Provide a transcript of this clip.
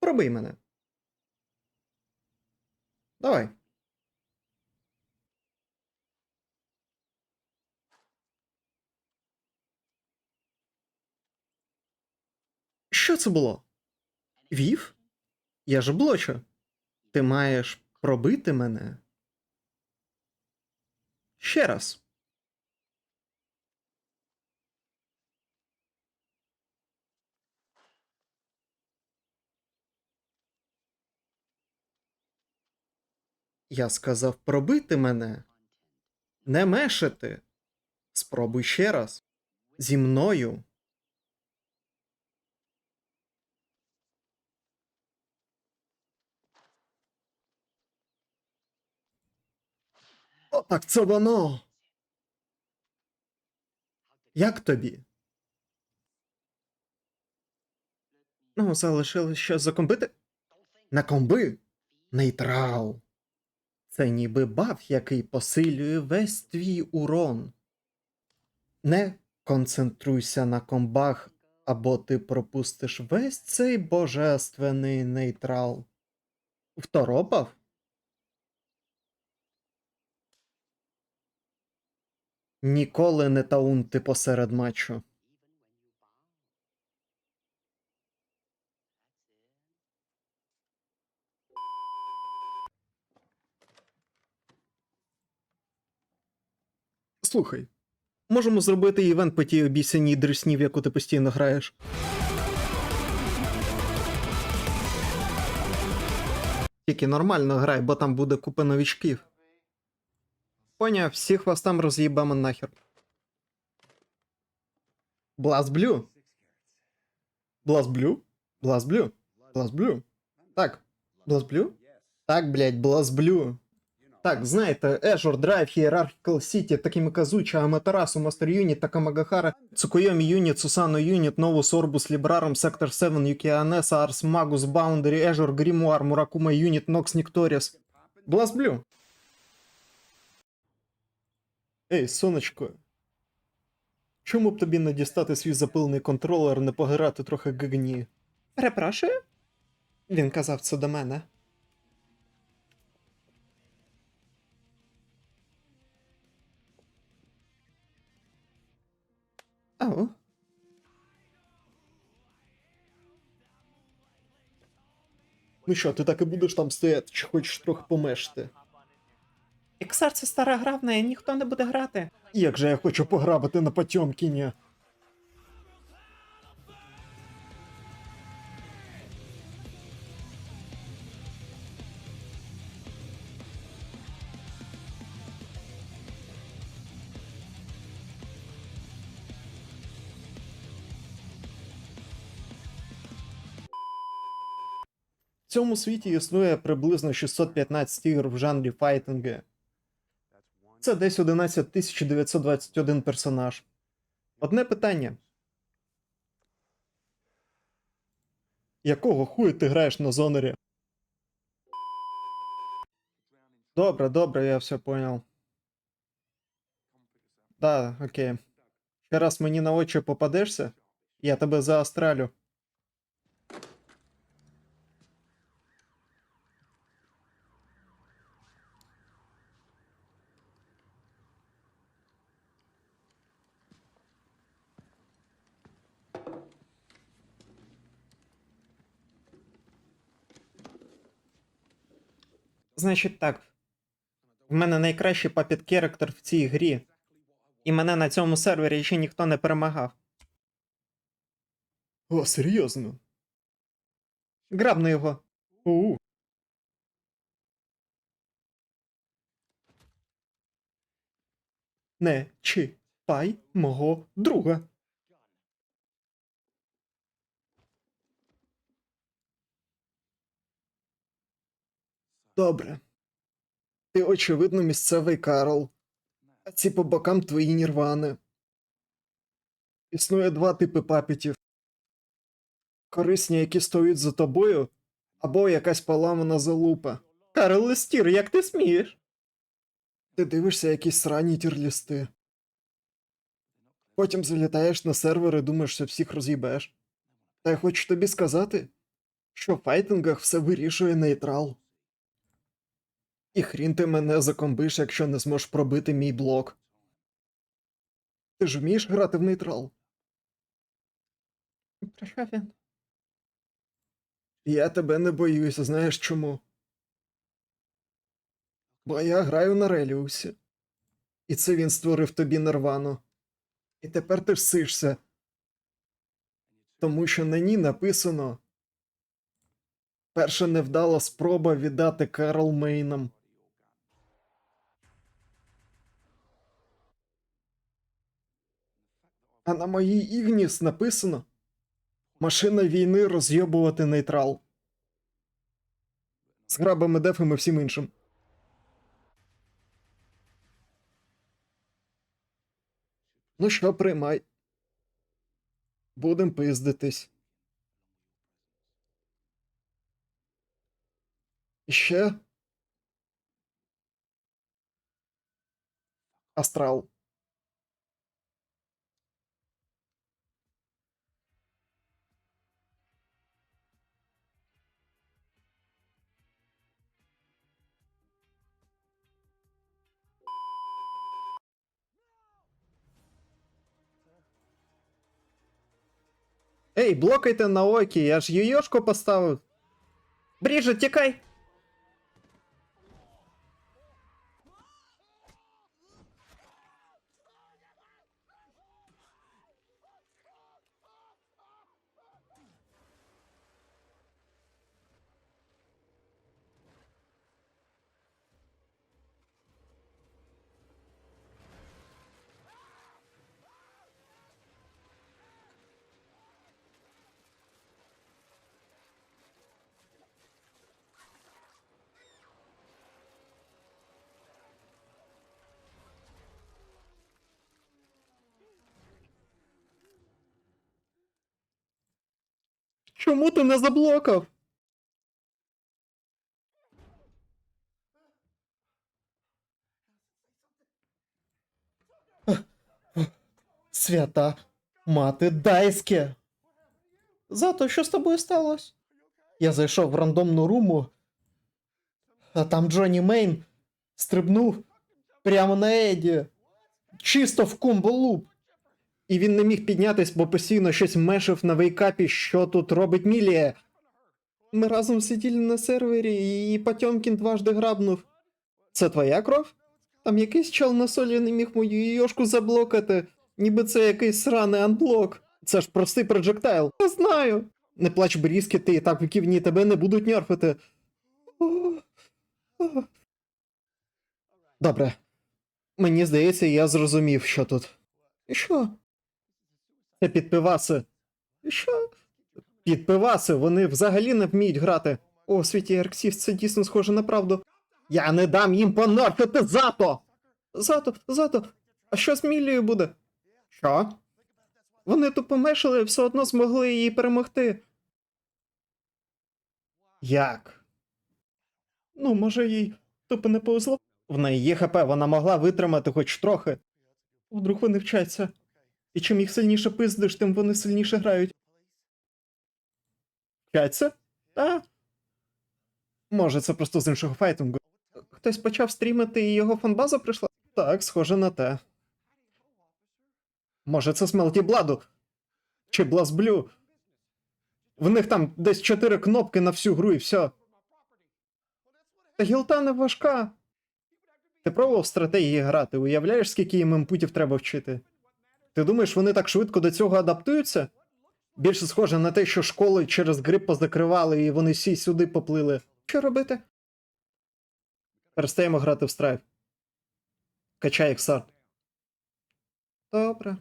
Пробий мене. Давай. Що це було? Вів? Я ж блочу. Ти маєш пробити мене. Ще раз. Я сказав пробити мене. Не мешити. Спробуй ще раз. Зі мною. О, так це воно. Як тобі? Ну, залишилось щось закомбити? На комби? Нейтрал. Це ніби баф, який посилює весь твій урон. Не концентруйся на комбах, або ти пропустиш весь цей божественний нейтрал. Второпав? Ніколи не таунти посеред матчу. Слухай, можемо зробити івент по тій обіцяній дресні, в яку ти постійно граєш. Тільки нормально грай, бо там буде купа новічків. Поняв, всіх вас там роз'їбемо нахер. Блазблю. Блазблю? Блазблю? Блазблю? Так. Блазблю? Так, блядь, блазблю. Так, знаєте, Azure Drive, Hierarchical City, Такимиказуча, Аматерасу, Master Unit, Такамагахара, Цукойомі Юніт, Сусано Юніт, Новус Орбус, Лібраром, Сектор 7, Юкіанеса, Арс, Магус, Boundary, Azure, Grimoire, Муракума Юніт, Nox Nictorious. Блазблю. Ей, сонечко. Чому б тобі не дістати свій запилений контролер, не пограти трохи гигні? Перепрошую? Він казав це до мене. Ау. Ну що, ти так і будеш там стояти, чи хочеш трохи помешти? Іксар це стара гра, в неї ніхто не буде грати. Як же я хочу пограбити на Потьомкіні? В цьому світі існує приблизно 615 ігор в жанрі файтинги. Це десь 11921 персонаж. Одне питання. Якого хуя ти граєш на зонері? Добре, добре, я все понял. Да, окей. Ще раз мені на очі попадешся, я тебе заостралю. Значить так. В мене найкращий папіт керектер в цій грі. І мене на цьому сервері ще ніхто не перемагав. О, серйозно? Грабну його. У. Не чіпай мого друга. Добре. Ти, очевидно, місцевий Карл. А ці по бокам твої нірвани. Існує два типи папітів. Корисні, які стоять за тобою, або якась поламана залупа. Карл Лестір, як ти смієш? Ти дивишся якісь срані тірлісти. Потім залітаєш на сервер і думаєш, що всіх роз'їбеш. Та я хочу тобі сказати, що в файтингах все вирішує нейтрал. І хрін ти мене закомбиш, якщо не зможеш пробити мій блок. Ти ж вмієш грати в нейтрал? Він. Я тебе не боюся, знаєш чому? Бо я граю на Реліусі. І це він створив тобі нервану. І тепер ти всишся. Тому що на ній написано Перша невдала спроба віддати Карл Мейнам. А на моїй Ігніс написано Машина війни розйобувати нейтрал. З грабами дефом і всім іншим. Ну що, приймай. Будем пиздитись. Ще. Астрал. Ей, блокайте на окі, я ж йойошко поставив. Бріже, тікай! Чому ти не заблокав? Свята мати Дайське. Зато що з тобою сталося? Я зайшов в рандомну руму, а там Джонні Мейн стрибнув прямо на Еді. Чисто в комбо-луп. І він не міг піднятись, бо постійно щось мешив на вейкапі, що тут робить Мілія. Ми разом сиділи на сервері, і Потьомкін дважди грабнув. Це твоя кров? Там якийсь чел на солі не міг мою йошку заблокати, ніби це якийсь сраний анблок. Це ж простий проджектайл. Я знаю. Не плач брізки, ти і так в ківні тебе не будуть нерфити. Добре. Мені здається, я зрозумів, що тут. Що? Підпиваси. Що? Підпиваси, вони взагалі не вміють грати. О, світі Арксів, це дійсно схоже на правду. Я не дам їм понорфити зато! Зато, зато. А що з Мілією буде? Що? Вони тупо мешали, все одно змогли її перемогти. Як? Ну, може, їй тупо не повезло. В неї є ХП, вона могла витримати хоч трохи. Вдруг вони вчаться. І чим їх сильніше пиздиш, тим вони сильніше грають. Вчаться? Та. Може, це просто з іншого файтингу. Хтось почав стрімити і його фанбаза прийшла? Так, схоже на те. Може, це Смелті Бладу? Чи Блазблю? В них там десь чотири кнопки на всю гру і все. Та гілта не важка. Ти пробував стратегії грати, уявляєш, скільки їм імпутів треба вчити? Ти думаєш, вони так швидко до цього адаптуються? Більше схоже на те, що школи через грип позакривали і вони всі сюди поплили. Що робити? Перестаємо грати в страйк. Качай ексарт. Добре.